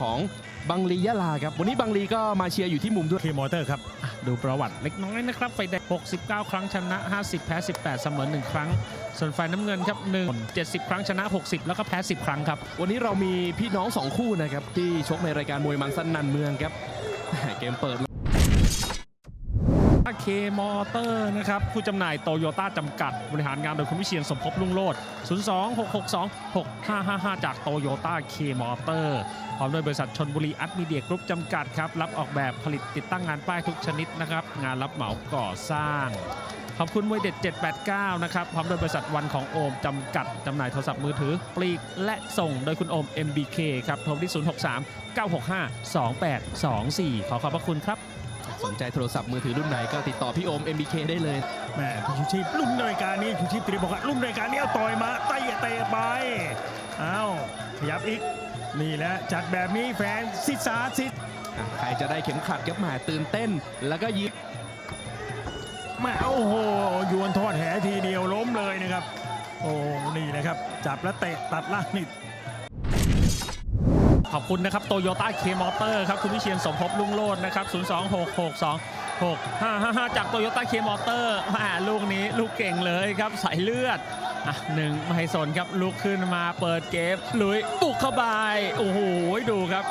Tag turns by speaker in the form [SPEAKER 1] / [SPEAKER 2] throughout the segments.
[SPEAKER 1] ของบังลียะลาครับ วันนี้บังลีก็มาเชียร์อยู่ที่มุมด้วย
[SPEAKER 2] เคมอเตอร์ครับ
[SPEAKER 3] ดูประวัติเล็กน้อยนะครับ ไฟแดง 69 ครั้งชนะ 50 แพ้ 18 เสมอ 1 ครั้ง ส่วนฝ่ายน้ำเงินครับ1 70 ครั้งชนะ 60 แล้วก็แพ้ 10 ครั้งครับ
[SPEAKER 1] วันนี้เรามีพี่น้องสองคู่นะครับที่ชกในรายการมวยมังสันนันเมืองครับ เกมเปิด
[SPEAKER 3] เคมอเตอร์นะครับผู้จำหน่ายโตโยต้าจำกัด บริหารงานโดยคุณวิเชียนสมภพลุ่งโลด 02-662-6555 จากโตโยต้าเคมอเตอร์พร้อมด้วยบริษัทชนบุรีอัดมีเดียกรุ๊ปจำกัดครับ รับออกแบบผลิตติดตั้งงานป้ายทุกชนิดนะครับ งานรับเหมาก่อสร้าง ขอบคุณมวยเด็ด 789 นะครับ พร้อมโดยบริษัทวันของโอม จำกัด จำหน่ายโทรศัพท์มือถือ ปลีกและส่งโดยคุณโอม MBK ครับ โทรที่ 063 965 2824 ขอขอบพระคุณครับ
[SPEAKER 1] สนใจโทรศัพท์มือถือรุ่นไหนก็ติดต่อพี่โอม MBK ได้เลย
[SPEAKER 2] แม่พี่ชูชีพรุ่นรายการนี้ชูชีพตรีบอกว่ารุ่นรายการนี้เอาต่อยมาเตะเตะไปอ้าวขยับอีกนี่แหละจัดแบบนี้แฟนสิษาสิทธิ์
[SPEAKER 1] อะใครจะได้เข็มขัดครับแหมตื่นเต้น แล้วก็ยิ้ม
[SPEAKER 2] แม่โอ้โหยวนทอดแหทีเดียวล้มเลยนะครับ โอ้นี่นะครับ จับแล้วเตะตัดล่างนี่
[SPEAKER 3] ข อบคุณนะครับโตโยต้าเคมอเตอร์ครับคุณวิเชียนสมภพลุงโลดนะครับ 02662 6555 จากโตโยต้าเคมอเตอร์มลูกนี้ลูกเก่งเลยครับสายเลือดอะหนึ่งไม่สนครับลุกขึ้นมาเปิดเกมลุยบุกเข้าไปโอ้โหดูครับ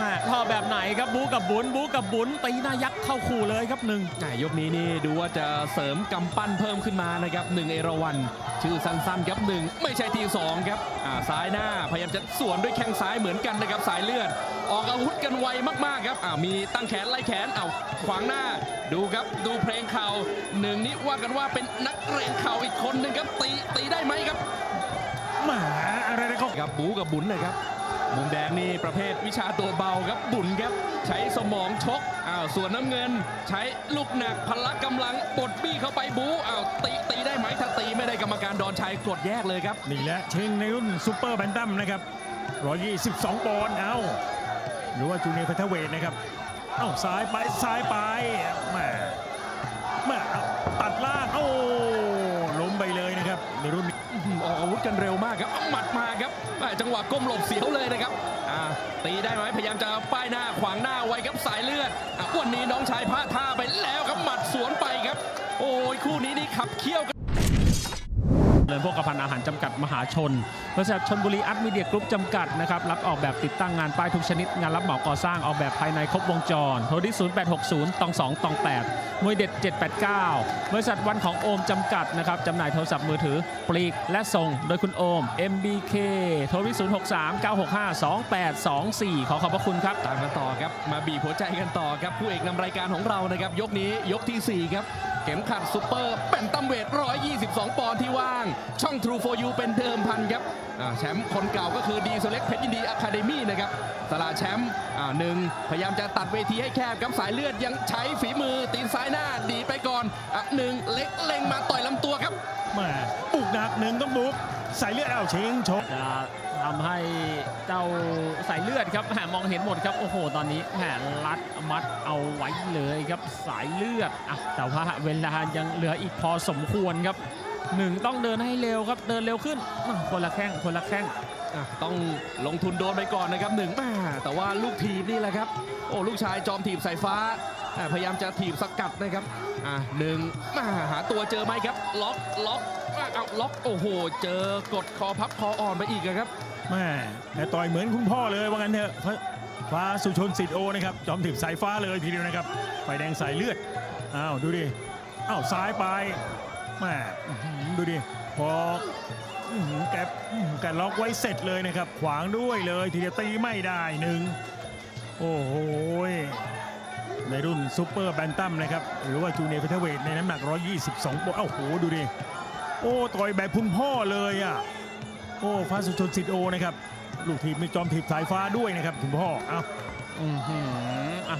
[SPEAKER 3] แม่พอแบบไหนครับบูกับบุญบูกับบุญตีหน้ายักษ์เข้าขู่เลยครับหนึ่ง
[SPEAKER 1] อะยกนี้นี่ดูว่าจะเสริมกำปั้นเพิ่มขึ้นมานะครับหนึ่งเอราวันชื่อสั้นๆครับหนึ่งไม่ใช่ทีสองครับอ่าซ้ายหน้าพยายามจะสวนด้วยแข้งซ้ายเหมือนกันนะครับสายเลือด ออกอาวุธกันไวมากๆครับอ่ามีตั้งแขนไล่แขนเอาขวางหน้าดูครับดูเพลงเข่าหนึ่งนี่ว่ากันว่าเป็นนักเรงเข่าอีกคนหนึ่งครับตีตีได้ไหมครับ
[SPEAKER 2] หมาอะไรนะก็
[SPEAKER 1] ครับบูกับบุญเลยครับ มุมแดงนี่ประเภทวิชาตัวเบาครับบุญครับใช้สมองชกอ้าวส่วนน้ำเงิน ใช้ลูกหนักพละกำลังปลดบี้เข้าไปบูอ้าวตีตีได้ไหมถ้าตีไม่ได้กรรมการดอนชัยกดแยกเลยครับ
[SPEAKER 2] นี่แหละเชงในรุ่นซูเปอร์แบนตัมนะครับ122ปอนด์เอาหรือว่าจูเนียร์เฟเธอร์เวทนะครับเอ้าซ้ายไปซ้ายไปแม่แม่ตัดล่างโอ้
[SPEAKER 1] ธกันเร็วมากครับหมัดมาครับจังหวะก้มหลบเสียวเลยนะครับตีได้ไหมพยายามจะป้ายหน้าขวางหน้าไว้ครับสายเลือดอะวันนี้น้องชายพลาดท่าไปแล้วครับหมัดสวนไปครับ โอ้ยคู่นี้นี่ขับเคี่ยว
[SPEAKER 3] เริญพวกกระพันอาหารจำกัดมหาชนบริษัทชนบุรีอัดมีเดียกรุ๊ปจำกัดนะครับรับออกแบบติดตั้งงานป้ายทุกชนิด งานรับเหมาก่อสร้างออกแบบภายในครบวงจรโทรที่ 0860ตอง2ตอง8มวยเด็ด 789 บริษัทวันของโอมจำกัดนะครับจำหน่ายโทรศัพท์มือถือปลีกและส่ง โดยคุณโอม MBK โทรที่ 063 965 2824 ขอขอบพระคุณครับ
[SPEAKER 1] ตามกันต่อครับมาบีบหัวใจกันต่อครับผู้เอกนำรายการของเรานะครับยกนี้ยกทีสี่4 ครับ เข็มขัดซูเปอร์เป็นตำเวท 122 ปอนด์ที่ว่าง ช่อง True for You เป็นเดิมพันครับแชมป์คนเก่าก็คือดีเซเล็กเพชรยินดีอะคาเดมี่นะครับสลาแชมป์อ่าหนึ่งพยายามจะตัดเวทีให้แคบครับสายเลือดยังใช้ฝีมือตีนซ้ายหน้าดีไปก่อนอะหนึ่งเล็กเล็งมาต่อยลำตัวครับ
[SPEAKER 2] แม่บุกหนักหนึ่งต้องบุก ใส่เลือดเอาเชงชก
[SPEAKER 3] จะทำให้เจ้าสายเลือดครับแหมมองเห็นหมดครับโอ้โหตอนนี้แหมรัดมัดเอาไว้เลยครับสายเลือดอะแต่ว่าเวลายังเหลืออีกพอสมควรครับหนึ่งต้องเดินให้เร็วครับเดินเร็วขึ้นอะคนละแข้งคนละแข้ง
[SPEAKER 1] อะต้องลงทุนโดนไปก่อนนะครับหนึ่งแม่แต่ว่าลูกทีมนี่แหละครับ โอ้ลูกชายจอมถีบสายฟ้าอะ พยายามจะถีบสกัดนะครับอะหนึ่งมาหาตัวเจอไหมครับ ล็อกล็อกเอาล็อกโอ้โห เจอกดคอพับคออ่อนไปอีกครับ
[SPEAKER 2] แม่แต่ต่อยเหมือนคุณพ่อเลยว่างั้นเถอะฟ้าสุชนสิทธิ์โอนะครับจอมถึงสายฟ้าเลยทีเดียวนะครับไฟแดงสายเลือดอ้าวดูดิอ้าวซ้ายไปแม่ดูดิพอแกแกล็อกไว้เสร็จเลยนะครับ ขวางด้วยเลย ทีเดียวตีไม่ได้หนึ่งโอ้โห ในรุ่นซูเปอร์แบนตัมนะครับ หรือว่าจูเนียร์เฟเธอร์เวทในน้ำหนัก 122ปอนด์เอ้าโห ดูดิ โอ้ ต่อยแบบคุณพ่อเลยอะ โอ้ฟ้าสุชนสิทธิ์โอนะครับ ลูกทีมมีจอมถีบสายฟ้าด้วยนะครับ คุณพ่อ เอ้า
[SPEAKER 3] อือหืออะ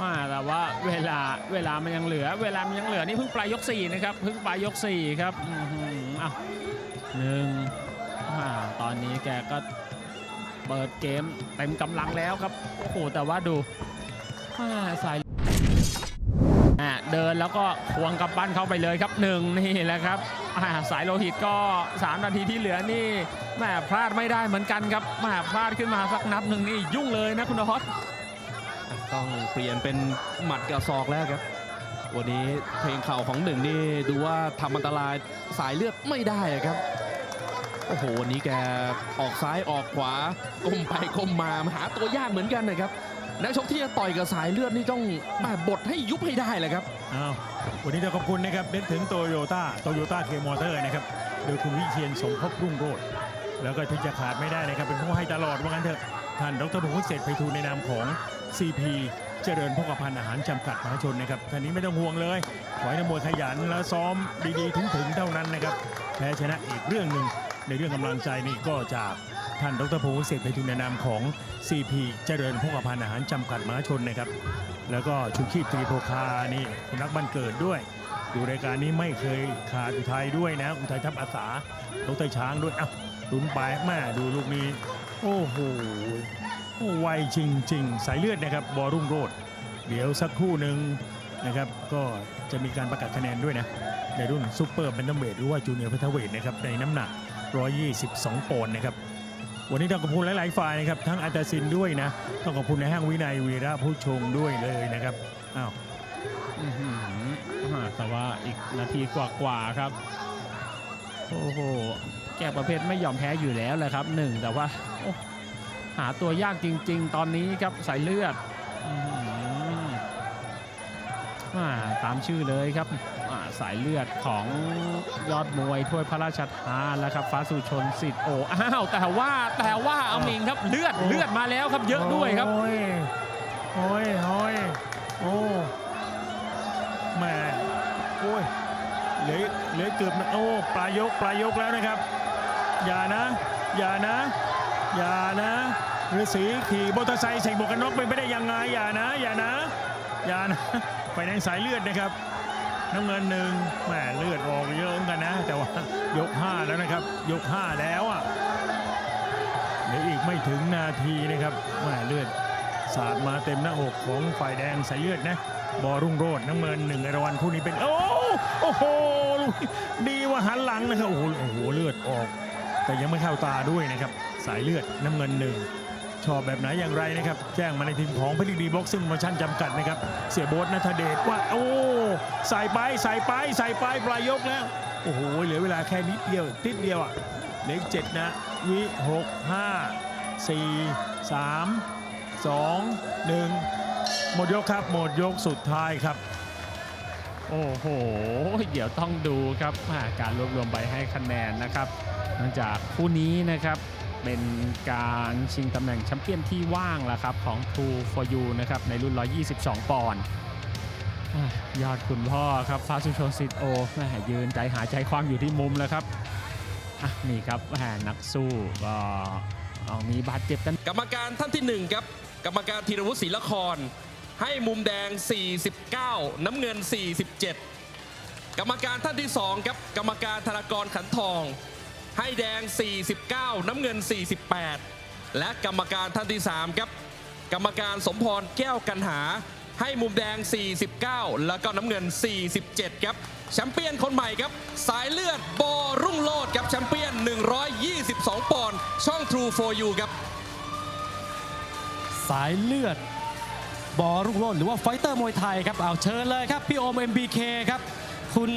[SPEAKER 3] ว่าแต่ว่าเวลาเวลามันยังเหลือ เวลามันยังเหลือนี่เพิ่งปลายยกสี่นะครับเพิ่งปลายยกสี่ครับอือหืออะหนึ่งอ่าตอนนี้แกก็เปิดเกมเต็มกำลังแล้วครับโอ้โหแต่ว่าดู อ่าสายเดินแล้วก็ควงกำปั้นเข้าไปเลยครับหนึ่งนี่แหละครับสายโลหิตก็ 3 นาทีที่เหลือนี่แม่พลาดไม่ได้เหมือนกันครับแม่พลาดขึ้นมาสักนับหนึ่งนี่ยุ่งเลยนะคุณฮอต
[SPEAKER 1] ต้องเปลี่ยนเป็นหมัดกับศอกแล้วครับ วันนี้เพลงเข่าของหนึ่งนี่ดูว่าทำอันตรายสายเลือดไม่ได้ครับโอ้โหวันนี้แกออกซ้ายออกขวาก้มไปก้มมาหาตัวยากเหมือนกันนะครับ นักชกที่จะต่อยกับสายเลือดนี่ต้องมาบดให้ยุบให้ได้เลยครับ
[SPEAKER 2] อ้าววันนี้ต้องขอบคุณนะครับนึกถึงโตโยต้าโตโยต้าเคมอเตอร์นะครับโดยคุณวิเชียนสมภพรุ่งโรจน์แล้วก็ที่จะขาดไม่ได้นะครับเป็นผู้ให้ตลอดว่างั้นเถอะท่านดรพงศ์เศรษฐไพฑูรย์ในนามของ CP เจริญพกพันธ์อาหารจำกัดมหาชนนะครับท่านนี้ไม่ต้องห่วงเลยขอให้นักมวยขยันและซ้อมดีๆถึงๆเท่านั้นนะครับแพ้ชนะอีกเรื่องหนึ่งในเรื่องกำลังใจนี่ก็จาก ท่านดรพงศ์เศษฐ์ไพฑูรย์ในนามของ CP เจริญพกพันธ์อาหารจำกัดมหาชนนะครับ แล้วก็ชูชีพตรีโพคานี่คุณนักบ้นเกิดด้วยดูรายการนี้ไม่เคยขาดอุทัยด้วยนะ อุทัยทัพอาสาดรช้างด้วยอะลุ้นไปแม่ดูลูกนี้ โอ้โหโอ้ไวจริง ๆ สายเลือดนะครับบอรุ่งโรดเดี๋ยวสักครู่หนึ่งนะครับก็จะมีการประกาศคะแนนด้วยนะในรุ่นซูเปอร์แบนตัมเวทหรือว่าจูเนียร์พัทเวทนะครับในน้ำหนัก 122ปอนด์นะครับ วันนี้ต้องขอบคุณหลาย ๆ ฝ่ายนะครับทั้งอาจารย์ซินด้วยนะ ต้องขอบคุณในห้างวินัยวีระผู้ชงด้วยเลยนะครับอ้าว
[SPEAKER 3] อื้อหือแต่ว่าอีกนาทีกว่าๆครับ โอ้โห แกประเภทไม่ยอมแพ้อยู่แล้วแหละครับหนึ่งแต่ว่าโอ้หาตัวยากจริง ๆ ตอนนี้ครับสายเลือดอื้อหืออ่าตามชื่อเลยครับ สายเลือดของยอดมวยถ้วยพระราชทานแล้วครับฟ้าสุชนสิทธิ์โออ้าวแต่ว่าแต่ว่าเอามิงครับเลือดเลือดมาแล้วครับเยอะด้วยครับ
[SPEAKER 2] โอ้ยโอ้ยโอ้ยโอ้แม่โอ้ยเหลือเหลือเกือบนะโอ้ปลายกปลายกแล้วนะครับ อย่านะ อย่านะ อย่านะฤาษีขี่มอเตอร์ไซค์ใส่หมวกกันน็อกเป็นไปได้ยังไงอย่านะ อย่านะ อย่านะไฟแดงสายเลือดนะครับ น้ำเงินหนึ่งแหมเลือดออกเยอะเหมือนกันนะ แต่ว่ายก 5 แล้วนะครับ ยก 5 แล้วอะเหลืออีกไม่ถึงนาทีนะครับแหมเลือดสาดมาเต็มหน้าอกของฝ่ายแดงสายเลือดนะบอรุ่งโรดน้ำเงินหนึ่งอรวันคู่นี้เป็นโอ้โอ้โหดีว่าหันหลังนะครับโอ้โหโอ้โหเลือดออก แต่ยังไม่เข้าตาด้วยนะครับ สายเลือดน้ำเงินหนึ่ง ชอบแบบไหนอย่างไรนะครับ แจ้งมาในทีมของพิธีดีบ็อกซิ่งมาชั่นจำกัดนะครับ เสียโบ๊ทนัทเดชว่า โอ้ใส่ไปใส่ไปใส่ไปปลายยกแล้ว โอ้โห เหลือเวลาแค่นิดเดียวนิดเดียวอะเลืออีกเจ็ดนะ วิหกห้าสี่สามสองหนึ่งหมดยกครับ หมดยกสุดท้ายครับ
[SPEAKER 3] โอ้โห เดี๋ยวต้องดูครับอ่าการรวบรวมใบให้คะแนนนะครับเนื่องจากคู่นี้นะครับ เป็นการชิงตำแหน่งแชมเปี้ยนที่ว่างแล้วครับของ True for You นะครับในรุ่น 122 ปอนด์ยอดคุณพ่อครับฟาสุชนสิทธิ์โอแม่ยืนใจหายใจคว่ำอยู่ที่มุมแล้วครับนี่ครับแม่นักสู้ก็เอามีบาดเจ็บกัน
[SPEAKER 1] กรรมการท่านที่ 1 ครับ กรรมการธีรวุฒิศรีละคร ให้มุมแดง 49 น้ำเงิน 47 กรรมการท่านที่ 2 ครับ กรรมการธนากรขันทอง ให้แดง 49 น้ำเงิน 48 และกรรมการท่านที่ 3 ครับ กรรมการสมพรแก้วกันหา ให้มุมแดง 49 แล้วก็น้ำเงิน 47 ครับแชมเปี้ยนคนใหม่ครับ สายเลือดบอรุ่งโลดครับแชมเปี้ยน 122 ปอนด์ช่อง True for You ครับ
[SPEAKER 4] สายเลือดบอรุ่งโรจน์หรือว่าไฟเตอร์มวยไทยครับเอาเชิญเลยครับพี่โอม MBK ครับคุณ